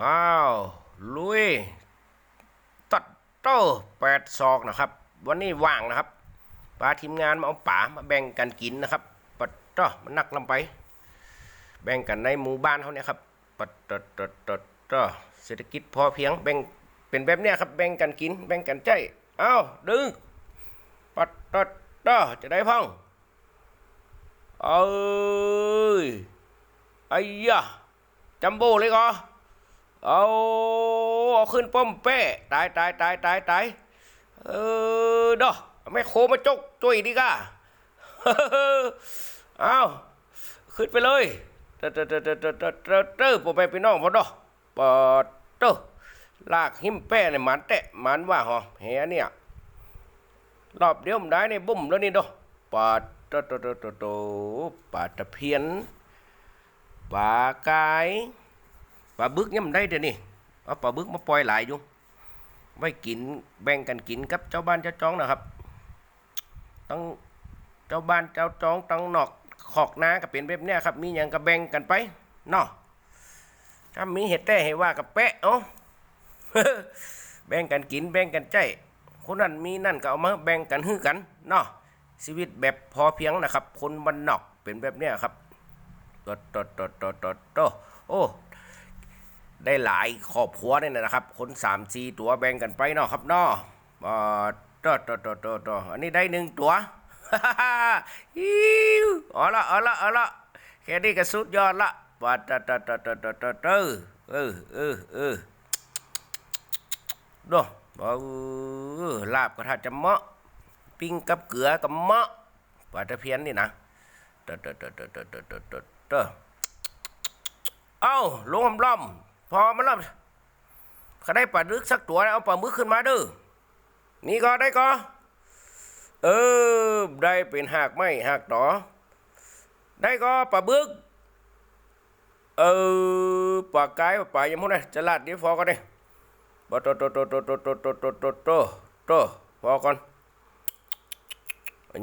ว้าว ลุย ตัดโต้แปดศอกนะครับ วันนี้ว่างนะครับปลาทีมงานมาเอาป่ามาแบ่งกันกินนะครับ ปัดต้อมันนักลำไป แบ่งกันในหมู่บ้านเขาเนี่ยครับ ปัดตัดตัดตัดต้อเศรษฐกิจพอเพียง แบ่งเป็นแบบเนี้ยครับ แบ่งกันกิน แบ่งกันใจเอ้าดึง ปัดตัดต้อจะได้พ้องเอ้ยไอ้ยะจัมโบ้เลยก็ เอาขึ้นป้อมเป้ตายตายตายตายตายเออดอไม่โคมาจกจุยดีกาเอาขึ้นไปเลยเตเตเตเตเตเตเตผมไปพี่น้องพอดอปอดเตลากหิมแป้เนี่ยมันแตะมันว่าหอเฮียเนี่ยรอบเดียวมันได้ในบุ่มแล้วนี่ดอปอดโตโตโตโตปลาตะเพียนปลากาย ปลาบึกเนี่ยมันได้เดี๋ยวนี้เอาปลาบึกมาปล่อยหลายอยู่ไว้กินแบ่งกันกินกับเจ้าบ้านเจ้าจองนะครับต้องเจ้าบ้านเจ้าจองต้องนอกขอกนาก็เป็นแบบเนี้ยครับ มีอย่างก็แบ่งกันไปเนาะถ้ามีเห็ดแต่ให้ว่ากับแปะเอ้าแบ่งกันกินแบ่งกันใจคนนั้นมีนั่นก็เอามาแบ่งกันฮือกันเนาะชีวิตแบบพอเพียงนะครับ คนบ้านนอกเป็นแบบเนี้ยครับตดตดตดตดตดตดโอ้ ได้หลายครอบครัวเนี่ยนะครับคนสามสี่ตัวแบ่งกันไปเนาะครับเนาะอ่าตัวตัวตัวตัวตัวอันนี้ได้หนึ่งตัวฮิวเอาละอ๋อละอ๋อละแค่นี้ก็สุดยอดละปัดตัอตัดตัดตัดตัดตัดเออเออเออดูบ่ลาบก็ถ้าจะเมาะ ปิ้งกับเกลือกับเมาะปัาตะเพียนนี่นะตัอตัดตัดตัดตัดตัดตัเอ้าลงอมล่อม พอมันล่อมเขาได้ปลาดึกสักตัวเอาปลาหมึกขึ้นมาเด้อนี่ก็ได้ก็เออได้เป็นหากไม้หากต่อได้ก็ปลาบึกเออปลากายปลายังพวกนั้นจะลาดเดี๋ยวพอกันเลยปลาโตโตโตโตโตโตโตโตโตโตโตพอก่อน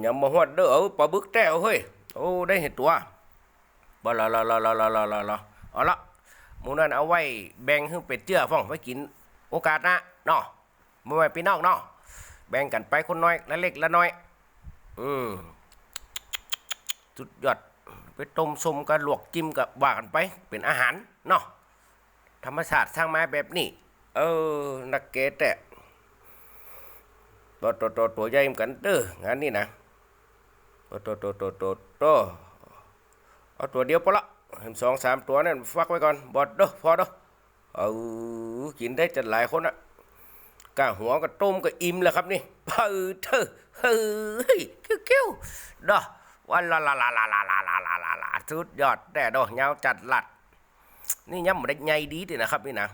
ยังมาหวดเด้อเออปลาบึกแต้วเฮ้ยโอ้ได้เห็นตัวบละละละละละละละละเอาละ หมูนั้นเอาไว้แบ่งให้เป็ดเจือฟ้องไว้กินโอกาสนะเนาะบ่ไว้พี่น้องเนาะแบ่งกันไปคนน้อยละเล็กละน้อย อืมสุดยอดไปต้มส้มกับลวกจิ้มกับว่ากันไป เป็นอาหารเนาะธรรมชาติสร้างมาแบบนี้ เออ นักเกตแต่ตัวตัวตัวตัวใหญ่เหมือนกันเด้องานนี้นะตัวตัวตัวตัวตัวตัวเอาตัวเดียวพอละ สองสามตัวนั่นฟักไว้ก่อนบอดเด้อพอเด้อเออกินได้จัดหลายคนอะกะหัวกับต้มกับอิ่มแล้วครับนี่เออเธอเฮ้ยคิ้วคิ้วด้อวันละละละละละละละละละละสุดยอดแต่ดอกยาจัดหลัด นี่ย้ำมันได้ใหญ่ดีดีนะครับนี่นะ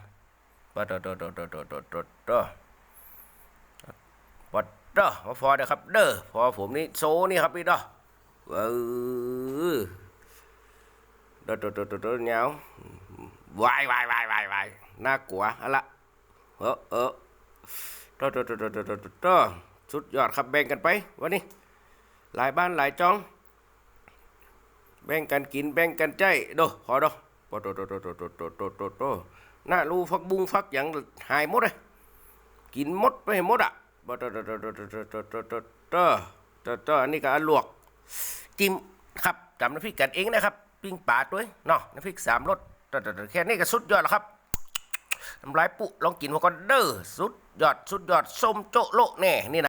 บอดเด้อเด้อเด้อเด้อเด้อเด้อเด้อเด้อบอดเด้อมาพอเด้อครับ เด้อพอผมนี่โซนี่ครับนี่เด้อเออ โดดโดดโดดโดดเงาวายวายวายวายวายน่ากลัวอาละเออเออโดดโดดโดดโดดโดดสุดยอดครับแบ่งกันไปวันนี้ หลายบ้านหลายจอง แบ่งกันกินแบ่งกันใจโดพอโดโดดโดดโดดโดดโดดโดดโดหน้ารูฟักบุ้งฟักอย่างหายหมดเลยกินหมดไปหมดอะโดดดดดดโดดโดดโดดโดดโดดโดดโดดโดดโดดอันนี้ก็ลวก จิ้มครับจำน้ำพริกกันเองนะครับ ปิ้งป่าด้วยเนาะน้ำพริกสามรสแต่แต่แต่แค่นี้ก็สุดยอดแล้วครับน้ำลายปุลองกินมาก่อนเด้อสุดยอดสุดยอดส้มโจะโลแน่นี่นะ